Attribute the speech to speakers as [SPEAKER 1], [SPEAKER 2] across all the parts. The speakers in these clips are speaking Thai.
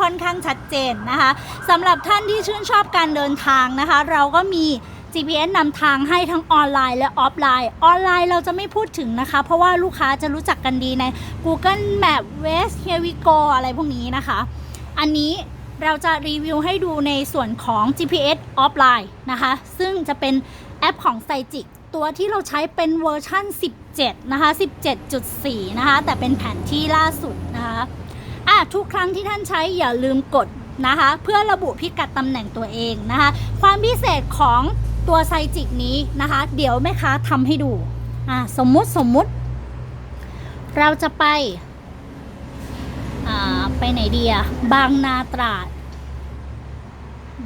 [SPEAKER 1] ค่อนข้างชัดเจนนะคะสำหรับท่านที่ชื่นชอบการเดินทางนะคะ เราก็มี GPS นำทางให้ทั้งออนไลน์และออฟไลน์ ออนไลน์เราจะไม่พูดถึงนะคะ เพราะว่าลูกค้าจะรู้จักกันดีใน Google Map Waze Here we go อะไรพวกนี้นะคะ อันนี้เราจะรีวิวให้ดูในส่วนของ GPS ออฟไลน์นะคะ ซึ่งจะเป็นแอปของ s i g i c ตัวที่เราใช้เป็นเวอร์ชั่น 17 นะคะ 17.4 นะคะ แต่เป็นแผนที่ล่าสุดนะคะ อะทุกครั้งที่ท่านใช้อย่าลืมกดนะคะ เพื่อระบุพิกัดตำแหน่งตัวเองนะคะ ความพิเศษของตัวไซจิกนี้นะคะ เดี๋ยวแม่ค้าทำให้ดูอะสมมุติสมมุติ เราจะไปอ่าไปไหนดีอะบางนาตราด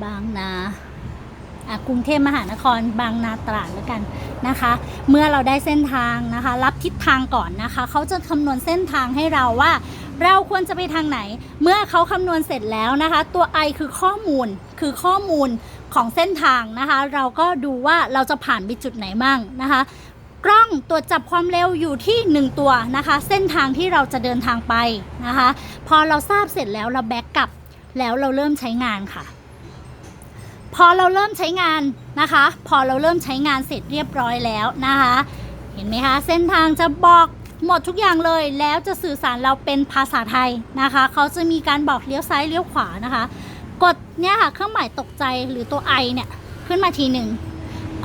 [SPEAKER 1] บางนา กรุงเทพมหานครบางนาตราดแล้วกันนะคะ เมื่อเราได้เส้นทางนะคะ รับทิศทางก่อนนะคะ เขาจะคำนวณเส้นทางให้เราว่า เราควรจะไปทางไหน เมื่อเขาคำนวณเสร็จแล้วนะคะ ตัว i คือข้อมูลคือข้อมูลของเส้นทางนะคะ เราก็ดูว่าเราจะผ่านไปจุดไหนมั่งนะคะกล้องตรวจจับความเร็วอยู่ที่ 1 ตัวนะคะ เส้นทางที่เราจะเดินทางไปนะคะ พอเราทราบเสร็จแล้วเราแบ็กกลับแล้วเราเริ่มใช้งานค่ะ พอเราเริ่มใช้งานนะคะ พอเราเริ่มใช้งานเสร็จเรียบร้อยแล้วนะคะ เห็นไหมคะ เส้นทางจะบอกหมดทุกอย่างเลยแล้วจะสื่อสารเราเป็นภาษาไทยนะคะ เขาจะมีการบอกเลี้ยวซ้ายเลี้ยวขวานะคะ กดเนี่ยค่ะเครื่องหมายตกใจหรือตัว i เนี่ยขึ้นมาทีหนึ่ง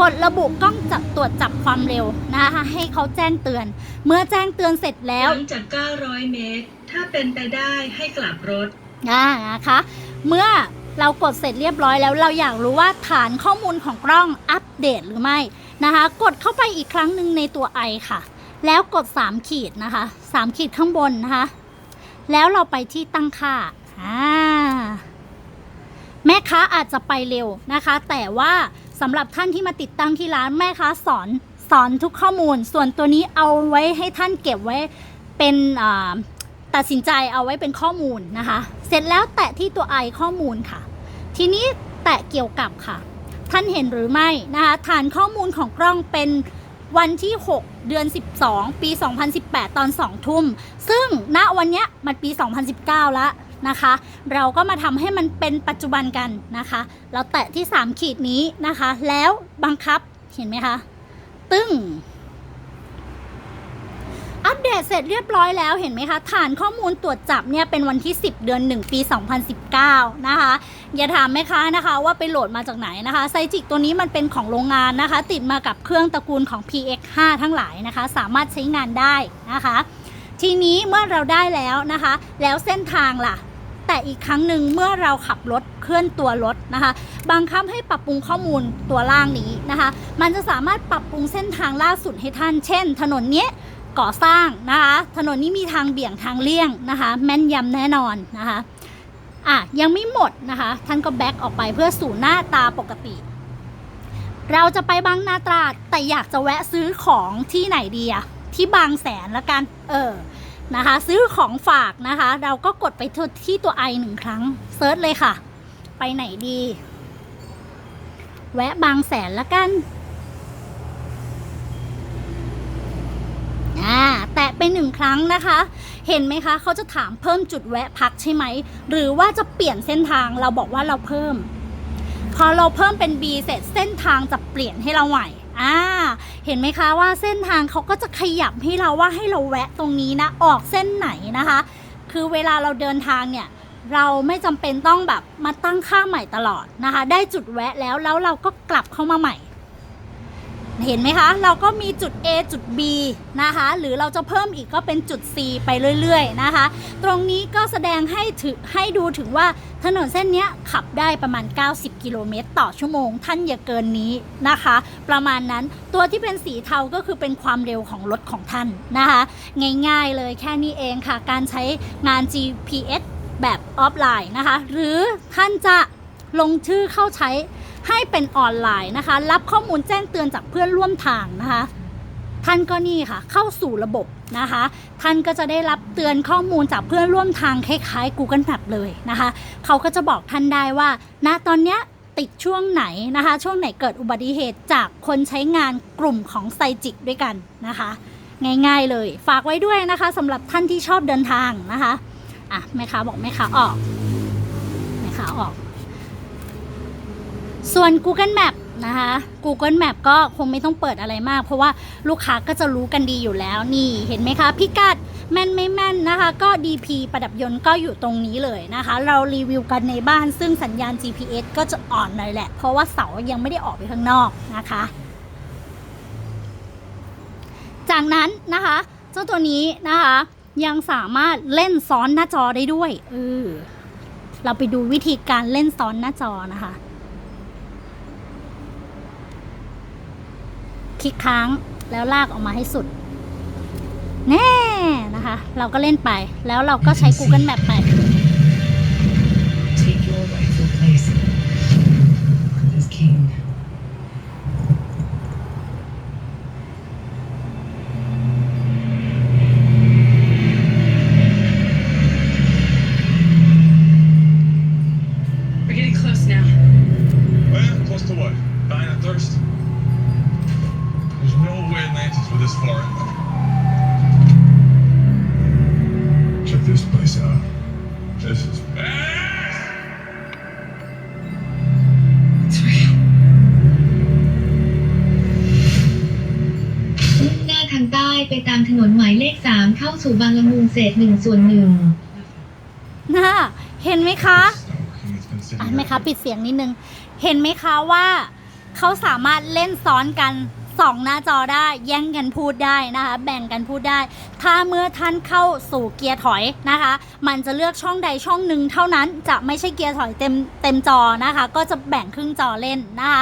[SPEAKER 1] กดระบุกล้องจับตรวจจับความเร็วนะคะ ให้เขาแจ้งเตือน เมื่อแจ้งเตือนเสร็จแล้ว
[SPEAKER 2] หลังจาก 900 เมตร ถ้าเป็นไปได้ให้กลับรถ
[SPEAKER 1] อ่านะคะ เมื่อ เรากดเสร็จเรียบร้อยแล้วเราอยากรู้ว่าฐานข้อมูลของกล้องอัปเดตหรือไม่นะคะ กดเข้าไปอีกครั้งหนึ่งในตัว i ค่ะ แล้วกด 3 ขีดนะคะ 3 ขีดข้างบนนะคะ แล้วเราไปที่ตั้งค่าอ่าแม่ค้าอาจจะไปเร็วนะคะ แต่ว่าสำหรับท่านที่มาติดตั้งที่ร้านแม่ค้าสอนสอนทุกข้อมูล ส่วนตัวนี้เอาไว้ให้ท่านเก็บไว้เป็นอ่า ตัดสินใจเอาไว้เป็นข้อมูลนะคะ เสร็จแล้วแตะที่ตัว i ข้อมูลค่ะ ทีนี้แตะเกี่ยวกับค่ะ ท่านเห็นหรือไม่นะคะฐานข้อมูลของกล้องเป็นวันที่ 6 เดือน 12 ปี 2018 ตอน 2 ทุ่ม ซึ่งณวันเนี้ยมันปี 2019 แล้วนะคะ เราก็มาทำให้มันเป็นปัจจุบันกันนะคะ เราแตะที่ 3 ขีดนี้นะคะ แล้วบังคับเห็นไหมคะ ตึ้ง อัปเดตเสร็จเรียบร้อยแล้วเห็นไหมคะ ฐานข้อมูลตรวจจับเนี่ยเป็นวันที่ 10 เดือน 1 ปี 2019 นะคะ อย่าถามแม่ค้านะคะว่าไปโหลดมาจากไหนนะคะไซจิกตัวนี้มันเป็นของโรงงานนะคะ ติดมากับเครื่องตระกูลของ PX5 ทั้งหลายนะคะ สามารถใช้งานได้นะคะ ทีนี้เมื่อเราได้แล้วนะคะ แล้วเส้นทางล่ะแต่อีกครั้งหนึ่งเมื่อเราขับรถเคลื่อนตัวรถนะคะบังคับให้ปรับปรุงข้อมูลตัวล่างนี้นะคะ มันจะสามารถปรับปรุงเส้นทางล่าสุดให้ท่าน เช่น ถนนเนี้ย ก่อสร้างนะคะถนนนี้มีทางเบี่ยงทางเลี่ยงนะคะ แม่นยำแน่นอนนะคะอะยังไม่หมดนะคะ ท่านก็แบ็กออกไปเพื่อสู่หน้าตาปกติ เราจะไปบางนาตราดแต่อยากจะแวะซื้อของที่ไหนดีอะที่บางแสนละกัน เออนะคะ ซื้อของฝากนะคะ เราก็กดไปที่ตัวไอหนึ่งครั้งเซิร์ชเลยค่ะ ไปไหนดี แวะบางแสนละกัน อ่าแตะ ไปหนึ่งครั้งนะคะ เห็นไหมคะเขาจะถามเพิ่มจุดแวะพักใช่ไหม หรือว่าจะเปลี่ยนเส้นทางเราบอกว่าเราเพิ่ม พอเราเพิ่มเป็น B เสร็จเส้นทางจะเปลี่ยนให้เราใหม่อ่าเห็นไหมคะว่าเส้นทางเขาก็จะขยับให้เราว่าให้เราแวะตรงนี้นะ ออกเส้นไหนนะคะ คือเวลาเราเดินทางเนี่ยเราไม่จำเป็นต้องแบบมาตั้งค่าใหม่ตลอดนะคะ ได้จุดแวะแล้วแล้วเราก็กลับเข้ามาใหม่ เห็นไหมคะ เราก็มีจุด A จุด B นะคะ หรือเราจะเพิ่มอีกก็เป็นจุด C ไปเรื่อยๆนะคะ ตรงนี้ก็แสดงให้ถึงให้ดูถึงว่าถนนเส้นนี้ขับได้ประมาณ 90 กิโลเมตร ต่อชั่วโมง ท่านอย่าเกินนี้นะคะ ประมาณนั้นตัวที่เป็นสีเทาก็คือเป็นความเร็วของรถของท่านนะคะ ง่ายๆเลยแค่นี้เองค่ะ การใช้งาน GPS แบบออฟไลน์นะคะ หรือท่านจะลงชื่อเข้าใช้ ให้เป็นออนไลน์นะคะ รับข้อมูลแจ้งเตือนจากเพื่อนร่วมทางนะคะ ท่านก็นี่ค่ะ เข้าสู่ระบบนะคะ ท่านก็จะได้รับเตือนข้อมูลจากเพื่อนร่วมทางคล้ายๆ Google Map เลยนะคะ เขาก็จะบอกท่านได้ว่าณตอนเนี้ยติดช่วงไหนนะคะ ช่วงไหนเกิดอุบัติเหตุจากคนใช้งานกลุ่มของไซจิกด้วยกันนะคะ ง่ายๆเลย ฝากไว้ด้วยนะคะสำหรับท่านที่ชอบเดินทางนะคะอะแม่ค้าบอกแม่ค้าออกแม่ข่าออก ส่วน Google Map นะคะ Google Map ก็คงไม่ต้องเปิดอะไรมาก เพราะว่าลูกค้าก็จะรู้กันดีอยู่แล้วนี่เห็นไหมคะพิกัดแม่นไม่แม่นนะคะ ก็ DP ประดับยนต์ก็อยู่ตรงนี้เลยนะคะ เรารีวิวกันในบ้านซึ่งสัญญาณ GPS ก็จะอ่อนหน่อยแหละ เพราะว่าเสายังไม่ได้ออกไปข้างนอกนะคะ จากนั้นนะคะ เจ้าตัวนี้นะคะ ยังสามารถเล่นซ้อนหน้าจอได้ด้วยเออเราไปดูวิธีการเล่นซ้อนหน้าจอนะคะ คลิกค้างแล้วลากออกมาให้สุด แน่นะคะ เราก็เล่นไปแล้วเราก็ใช้ Google Map ไป
[SPEAKER 3] ทางใต้ไปตามถนนหมายเลข3เข้าสู่บางละมุงเศษ1ส่วนหนึ่ง
[SPEAKER 1] นะเห็นไหมคะอะไหมคะปิดเสียงนิดนึง เห็นไหมคะว่าเขาสามารถเล่นซ้อนกันสองหน้าจอได้แย่งกันพูดได้นะคะ แบ่งกันพูดได้ ถ้าเมื่อท่านเข้าสู่เกียร์ถอยนะคะ มันจะเลือกช่องใดช่องหนึ่งเท่านั้นจะไม่ใช่เกียร์ถอยเต็มเต็มจอนะคะ ก็จะแบ่งครึ่งจอเล่นนะคะ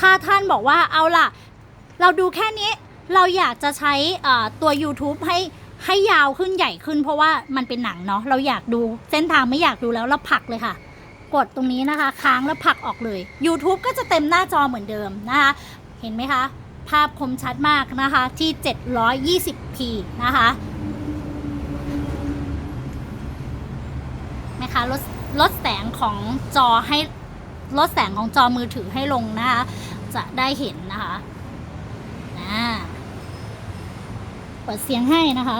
[SPEAKER 1] ถ้าท่านบอกว่าเอาล่ะ เราดูแค่นี้ เราอยากจะใช้ตัว YouTube ให้ให้ยาวขึ้นใหญ่ขึ้น เพราะว่ามันเป็นหนังเนาะเราอยากดูเส้นทางไม่อยากดูแล้วเราผลักเลยค่ะ กดตรงนี้นะคะ ค้างแล้วผลักออกเลย YouTube ก็จะเต็มหน้าจอเหมือนเดิมนะคะ เห็นไหมคะ ภาพคมชัดมากนะคะที่ 720p นะคะนะคะลดลดแสงของจอให้ลดแสงของจอมือถือให้ลงนะคะ จะได้เห็นนะคะอ่า เปิดเสียงให้นะคะ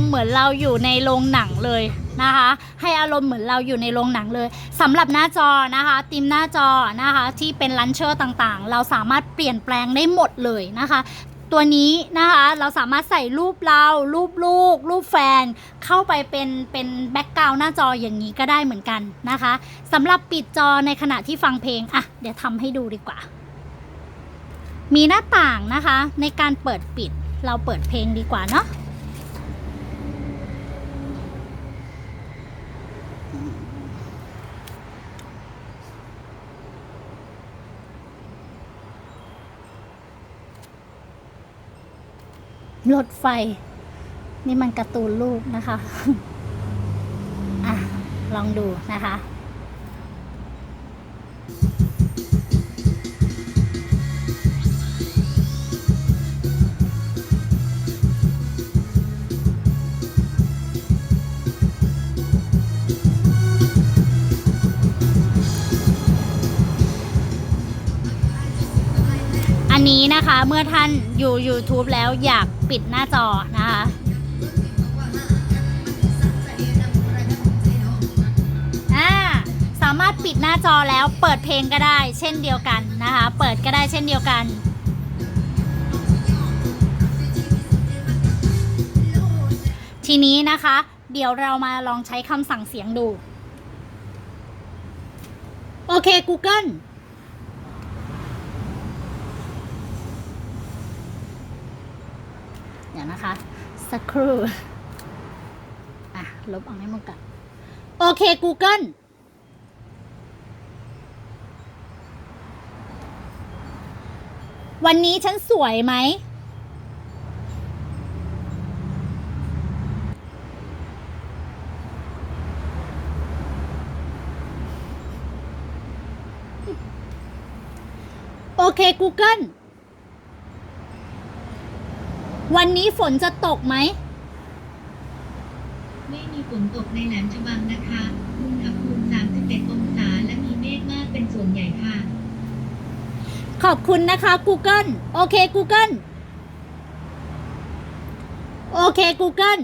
[SPEAKER 1] มณ์เหมือนเราอยู่ในโรงหนังเลยนะคะ ให้อารมณ์เหมือนเราอยู่ในโรงหนังเลยสำหรับหน้าจอนะคะติมหน้าจอนะคะที่เป็นลันเชอร์ต่างๆ เราสามารถเปลี่ยนแปลงได้หมดเลยนะคะตัวนี้นะคะเราสามารถใส่รูปเรา รูปลูก รูปแฟน เข้าไปเป็นเป็นแบ็กกราวหน้าจออย่างนี้ก็ได้เหมือนกันนะคะสำหรับปิดจอในขณะที่ฟังเพลง อะ เดี๋ยวทำให้ดูดีกว่า มีหน้าต่างนะคะ ในการเปิดปิดเราเปิดเพลงดีกว่าเนาะ รถไฟ นี่มันการ์ตูนลูกนะคะ อะ ลองดูนะคะ นนี้นะคะเมื่อท่านอยู่ YouTube แล้วอยากปิดหน้าจอนะคะ สามารถปิดหน้าจอแล้วเปิดเพลงก็ได้เช่นเดียวกันนะคะ เปิดก็ได้เช่นเดียวกันทีนี้นะคะ เดี๋ยวเรามาลองใช้คำสั่งเสียงดู โอเค Google ดี๋ยวนะคะ สักครู่ อะ ลบออกให้หมดก่อนโอเค Google วันนี้ฉันสวยไหม โอเค Google วันนี้ฝนจะตกไหม
[SPEAKER 3] ไม่มีฝนตกในแหลมฉบังนะคะอุณหภูมิ31องศาและมีเมฆมากเป็นส่วนใหญ่ค่ะ
[SPEAKER 1] ขอบคุณนะคะ Google โอเค Google โอเค Google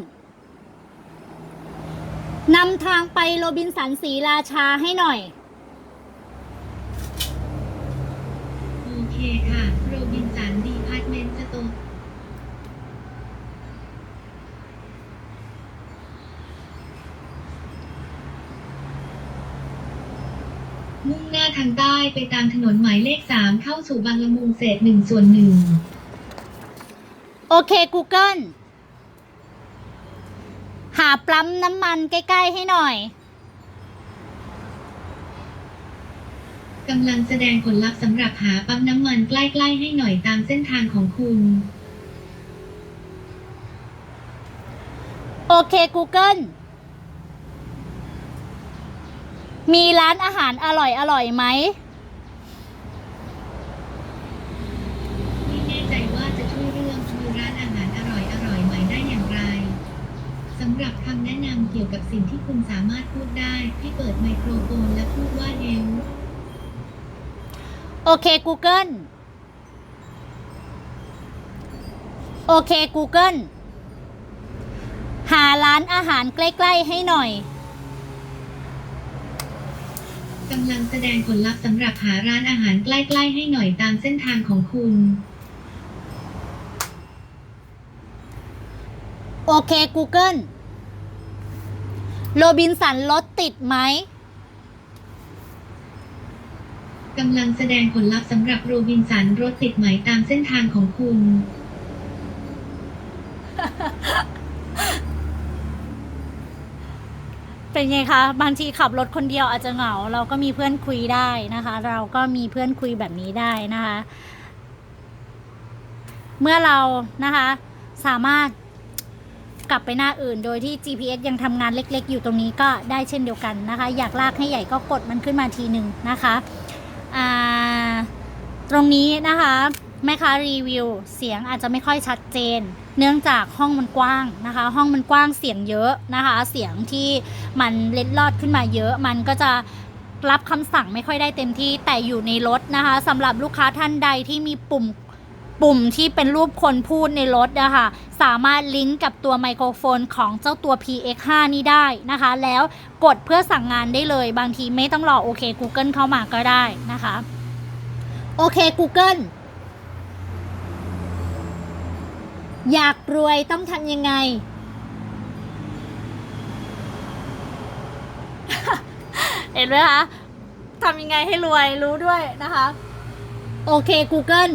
[SPEAKER 1] นำทางไปโรบินสันศรีราชาให้หน่อย
[SPEAKER 3] โอเคค่ะ โรบินสันดีพาร์ตเมนต์สโตร์ มุ่งหน้าทางใต้ไปตามถนนหมายเลข3เข้าสู่บางละมุงเศษ1ส่วนหนึ่ง
[SPEAKER 1] โอเค Google หาปั๊มน้ำมันใกล้ ๆ ให้หน่อย
[SPEAKER 3] กำลังแสดงผลลัพธ์สำหรับหาปั๊มน้ำมันใกล้ๆให้หน่อยตามเส้นทางของคุณ
[SPEAKER 1] โอเค Google มีร้านอาหารอร่อยอร่อยไหม
[SPEAKER 3] ไม่แน่ใจว่าจะช่วยเรื่องมีร้านอาหารอร่อยอร่อยไหมได้อย่างไรสำหรับคำแนะนำเกี่ยวกับสิ่งที่คุณสามารถพูดได้ให้เปิดไมโครโฟนและพูดว่าเฮล
[SPEAKER 1] โอเค Google โอเค Google หาร้านอาหารใกล้ ๆ ให้หน่อย
[SPEAKER 3] กำลังแสดงผลลัพธ์สำหรับหาร้านอาหารใกล้ ๆ ให้หน่อยตามเส้นทางของคุณ
[SPEAKER 1] โอเค Google โรบินสันรถติดไหม
[SPEAKER 3] กำลังแสดงผลลัพธ์สำหรับโรบินสันรถติดไหมตามเส้นทางของคุณ
[SPEAKER 1] เป็นไงคะ บางทีขับรถคนเดียวอาจจะเหงา เราก็มีเพื่อนคุยได้นะคะ เราก็มีเพื่อนคุยแบบนี้ได้นะคะ เมื่อเรานะคะ สามารถกลับไปหน้าอื่น โดยที่ GPS ยังทำงานเล็ก ๆ อยู่ตรงนี้ก็ได้เช่นเดียวกันนะคะ อยากลากให้ใหญ่ก็กดมันขึ้นมาทีหนึ่งนะคะตรงนี้นะคะแม่ค้ารีวิว เสียงอาจจะไม่ค่อยชัดเจน เนื่องจากห้องมันกว้างนะคะ ห้องมันกว้างเสียงเยอะนะคะ เสียงที่มันเล็ดลอดขึ้นมาเยอะ มันก็จะรับคำสั่งไม่ค่อยได้เต็มที่แต่อยู่ในรถนะคะสำหรับลูกค้าท่านใดที่มีปุ่มปุ่มที่เป็นรูปคนพูดในรถนะคะสามารถลิงก์กับตัวไมโครโฟนของเจ้าตัว PX5 นี้ได้นะคะ แล้วกดเพื่อสั่งงานได้เลย บางทีไม่ต้องรอโอเค Google เข้ามาก็ได้นะคะ โอเค Google อยากรวยต้องทำยังไง เห็นไหมคะทำยังไงให้รวยรู้ด้วยนะคะ โอเค Google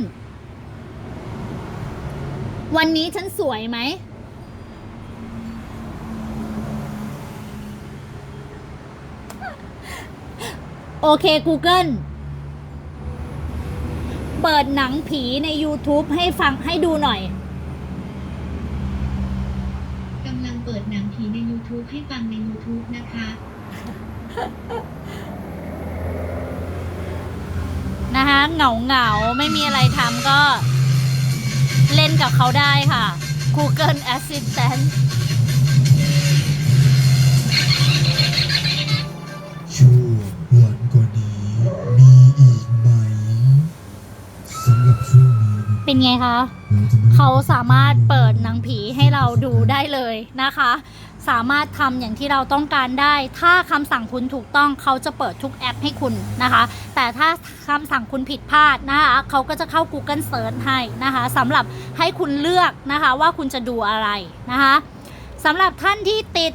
[SPEAKER 1] วันนี้ฉันสวยไหม โอเค Google เปิดหนังผีใน YouTube ให้ฟังให้ดูหน่อย
[SPEAKER 3] กำลังเปิดหนังผีใน YouTube ให้ฟังใน YouTube นะคะ
[SPEAKER 1] นะคะเหงาเหงาๆไม่มีอะไรทำก็เล่นกับเขาได้ค่ะ Google Assistant
[SPEAKER 4] ชั่ววันกว่านี้มีอีกไหมสำหรับช่วงนี้นะ
[SPEAKER 1] เป็นไงคะ
[SPEAKER 4] เราจะไม่
[SPEAKER 1] เขาสามารถเปิดหนังผีให้เราดูได้เลยนะคะ สามารถทำอย่างที่เราต้องการได้ ถ้าคำสั่งคุณถูกต้องเขาจะเปิดทุกแอปให้คุณนะคะ แต่ถ้าคำสั่งคุณผิดพลาดนะคะเขาก็จะเข้า Google Search ให้นะคะสำหรับให้คุณเลือกนะคะว่าคุณจะดูอะไรนะคะสำหรับท่านที่ติด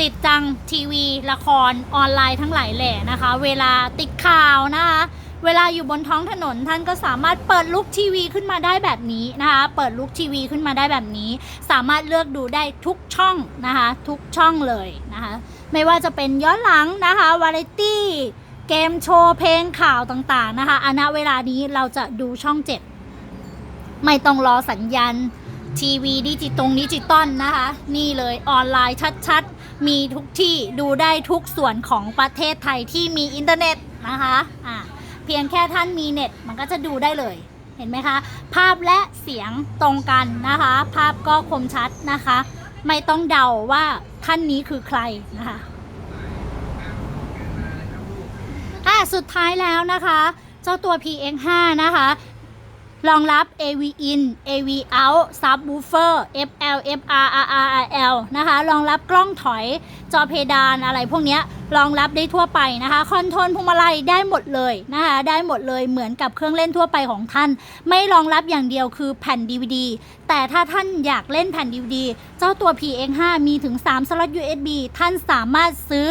[SPEAKER 1] ติดจังทีวี ละครออนไลน์ทั้งหลายแหล่นะคะ เวลาติดข่าวนะคะ เวลาอยู่บนท้องถนนท่านก็สามารถเปิดลุกทีวีขึ้นมาได้แบบนี้นะคะเปิดลุกทีวีขึ้นมาได้แบบนี้ สามารถเลือกดูได้ทุกช่องนะคะทุกช่องเลยนะคะไม่ว่าจะเป็นย้อนหลังนะคะวาไรตี้เกมโชว์เพลงข่าวต่างๆนะคะอะณเวลานี้เราจะดูช่อง7ไม่ต้องรอสัญญาณทีวีดิจิตงดิจิตอลนะคะ นี่เลยออนไลน์ชัดๆ มีทุกที่ดูได้ทุกส่วนของประเทศไทยที่มีอินเทอร์เน็ตนะคะอะ เพียงแค่ท่านมีเน็ตมันก็จะดูได้เลยเห็นไหมคะ ภาพและเสียงตรงกันนะคะ ภาพก็คมชัดนะคะ ไม่ต้องเดาว่าท่านนี้คือใครนะคะอะสุดท้ายแล้วนะคะ เจ้าตัว PX5 นะคะ รองรับ AV in AV out subwoofer FL FR RRL นะคะ รองรับกล้องถอยจอเพดานอะไรพวกนี้รองรับได้ทั่วไปนะคะ คอนโทรลพวงมาลัยได้หมดเลยนะคะ ได้หมดเลยเหมือนกับเครื่องเล่นทั่วไปของท่าน ไม่รองรับอย่างเดียวคือแผ่น DVD แต่ถ้าท่านอยากเล่นแผ่น DVD เจ้าตัว PX5 มีถึง 3 สล็อต USB ท่านสามารถซื้อ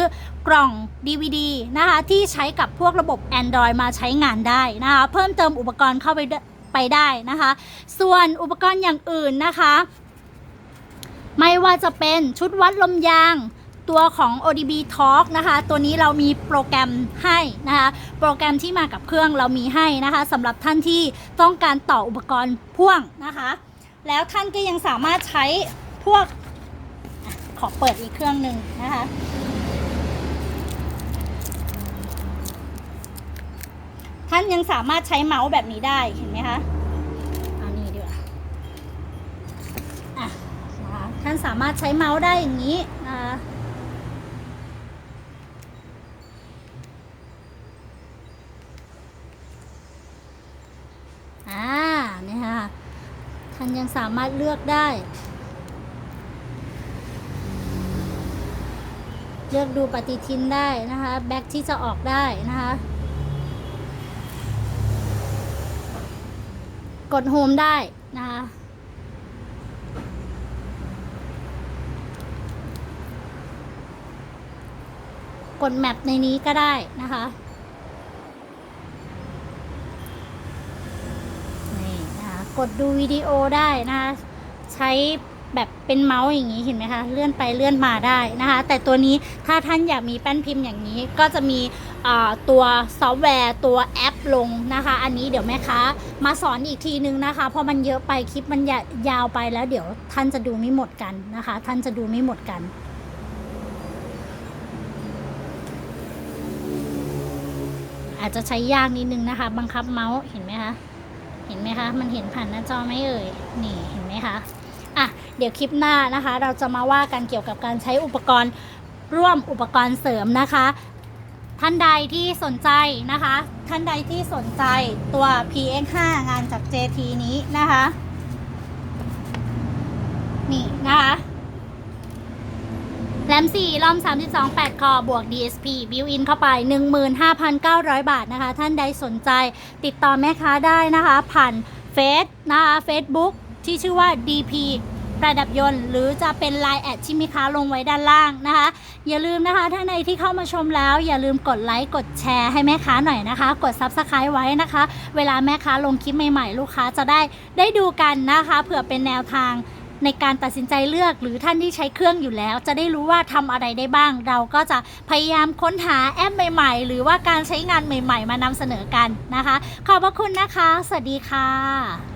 [SPEAKER 1] กล่อง DVD นะคะ ที่ใช้กับพวกระบบ Android มาใช้งานได้นะคะ เพิ่มเติมอุปกรณ์เข้าไป ไปได้นะคะ ส่วนอุปกรณ์อย่างอื่นนะคะ ไม่ว่าจะเป็นชุดวัดลมยางตัวของ ODB Talk นะคะ ตัวนี้เรามีโปรแกรมให้นะคะ โปรแกรมที่มากับเครื่องเรามีให้นะคะสำหรับท่านที่ต้องการต่ออุปกรณ์พ่วงนะคะ แล้วท่านก็ยังสามารถใช้พวกขอเปิดอีกเครื่องหนึ่งนะคะ ท่านยังสามารถใช้เมาส์แบบนี้ได้เห็นไหมคะเอานี่ดีกว่าอะนะคะท่านสามารถใช้เมาส์ได้อย่างนี้นะคะอ่าเนี่ยค่ะท่านยังสามารถเลือกได้ เลือกดูปฏิทินได้นะคะ แบ็กที่จะออกได้นะคะ กดโฮมได้นะคะกดแมปในนี้ก็ได้นะคะนี่นะคะกดดูวิดีโอได้นะคะใช้แบบเป็นเมาส์อย่างนี้เห็นไหมคะ เลื่อนไปเลื่อนมาได้นะคะ แต่ตัวนี้ถ้าท่านอยากมีแป้นพิมพ์อย่างนี้ก็จะมี ตัวซอฟต์แวร์ตัวแอปลงนะคะ อันนี้เดี๋ยวแม่ค้ามาสอนอีกทีนึงนะคะ เพราะมันเยอะไปคลิปมันยาวไปแล้วเดี๋ยวท่านจะดูไม่หมดกันนะคะ ท่านจะดูไม่หมดกันอาจจะใช้ยากนิดนึงนะคะ บังคับเมาส์เห็นไหมคะเห็นไหมคะ มันเห็นผ่านหน้าจอไหมเอ่ยนี่เห็นไหมคะอะเดี๋ยวคลิปหน้านะคะ เราจะมาว่ากันเกี่ยวกับการใช้อุปกรณ์ร่วมอุปกรณ์เสริมนะคะ ท่านใดที่สนใจนะคะ ท่านใดที่สนใจตัว PX5 งานจาก JT นี้นะคะ นี่นะคะแรม4รอม 32 8 คอ บวก DSP บิวอินเข้าไป 15,900 บาทนะคะ ท่านใดสนใจติดต่อแม่ค้าได้นะคะ ผ่านเฟซนะคะ Facebook ที่ชื่อว่า DP ประดับยนต์ หรือจะเป็น Line แอดที่มีค้าลงไว้ด้านล่างนะคะ อย่าลืมนะคะท่านใดที่เข้ามาชมแล้ว อย่าลืมกดไลค์กดแชร์ให้แม่ค้าหน่อยนะคะ กด Subscribe ไว้นะคะ เวลาแม่ค้าลงคลิปใหม่ๆ ลูกค้าจะได้ได้ดูกันนะคะ เผื่อเป็นแนวทางในการตัดสินใจเลือกหรือท่านที่ใช้เครื่องอยู่แล้ว จะได้รู้ว่าทำอะไรได้บ้าง เราก็จะพยายามค้นหาแอปใหม่ๆ หรือว่าการใช้งานใหม่ ๆ มานำเสนอกันนะคะ ขอบพระคุณนะคะ สวัสดีค่ะ